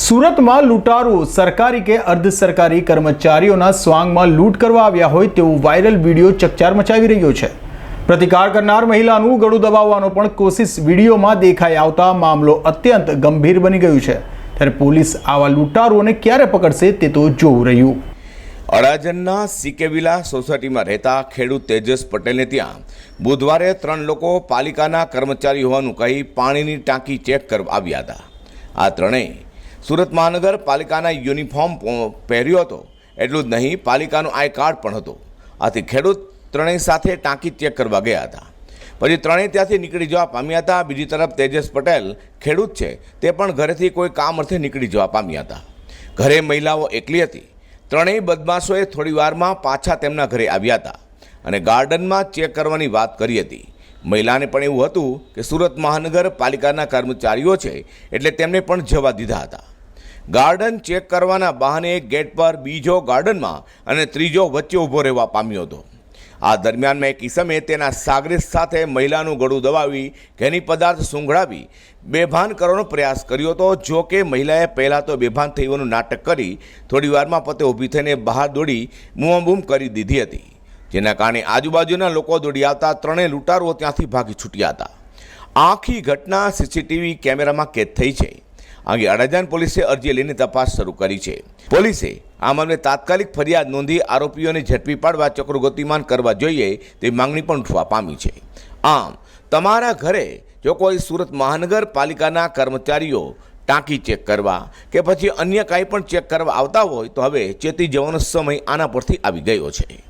સુરતમાં લૂંટારો સરકારી કે અર્ધ સરકારી કર્મચારીઓના સ્વાંગમાં લૂંટ કરવા આવ્યા હોય તેવો વાયરલ વીડિયો ચકચાર મચાવી રહ્યો છે. પ્રતિકાર કરનાર મહિલાનું ગળું દબાવવાનો પણ કોશિશ વિડીયોમાં દેખાઈ આવતા મામલો અત્યંત ગંભીર બની ગયું છે. ત્યારે પોલીસ આવા લૂંટારોને ક્યારે પકડશે તે તો જોવું રહ્યું. અડાજણના સિકેવિલા સોસાયટીમાં રહેતા ખેડૂત તેજસ પટેલને ત્યાં બુધવારે ત્રણ લોકો પાલિકાના કર્મચારી હોવાનું કહી પાણીની ટાંકી ચેક કરવા આવ્યા હતા. આ ત્રણેય સુરત મહાનગરપાલિકાના યુનિફોર્મ પહેર્યો હતો. એટલું જ નહીં, પાલિકાનું આઈ કાર્ડ પણ હતું. આથી ખેડૂત ત્રણેય સાથે ટાંકી ચેક કરવા ગયા હતા. પછી ત્રણેય ત્યાંથી નીકળી જવા પામ્યા હતા. બીજી તરફ તેજસ પટેલ ખેડૂત છે, તે પણ ઘરેથી કોઈ કામ અર્થે નીકળી જવા પામ્યા હતા. ઘરે મહિલાઓ એકલી હતી. ત્રણેય બદમાશોએ થોડીવારમાં પાછા તેમના ઘરે આવ્યા હતા અને ગાર્ડનમાં ચેક કરવાની વાત કરી હતી. મહિલાને પણ એવું હતું કે સુરત મહાનગરપાલિકાના કર્મચારીઓ છે એટલે તેમને પણ જવા દીધા હતા. ગાર્ડન ચેક કરવાના બહાને ગેટ પર બીજો ગાર્ડનમાં અને ત્રીજો વચ્ચે ઊભો રહેવા પામ્યો હતો. આ દરમિયાનમાં એક ઈસમે તેના સાગરીત સાથે મહિલાનું ગળું દબાવી ઘેની પદાર્થ સૂંઘળાવી બેભાન કરવાનો પ્રયાસ કર્યો હતો, જો કે મહિલાએ પહેલાં તો બેભાન થઈ નાટક કરી થોડી વારમાં પોતે ઊભી થઈને બહાર દોડી બૂમ કરી દીધી હતી. જેના કારણે આજુબાજુના લોકો દોડી આવતા ત્રણેય લૂંટારુઓ ત્યાંથી ભાગી છૂટ્યા હતા. આખી ઘટના સીસીટીવી કેમેરામાં કેદ થઈ છે. અંગે અડાજાન પોલીસે અરજી લઈને તપાસ શરૂ કરી છે. પોલીસે આ મામલે તાત્કાલિક ફરિયાદ નોંધી આરોપીઓને ઝડપી પાડવા ચક્રો ગતિમાન કરવા જોઈએ તેવી માંગણી પણ ઉઠવા પામી છે. આમ, તમારા ઘરે જો કોઈ સુરત મહાનગરપાલિકાના કર્મચારીઓ ટાંકી ચેક કરવા કે પછી અન્ય કાંઈ પણ ચેક કરવા આવતા હોય તો હવે ચેતી જવાનો સમય આના પરથી આવી ગયો છે.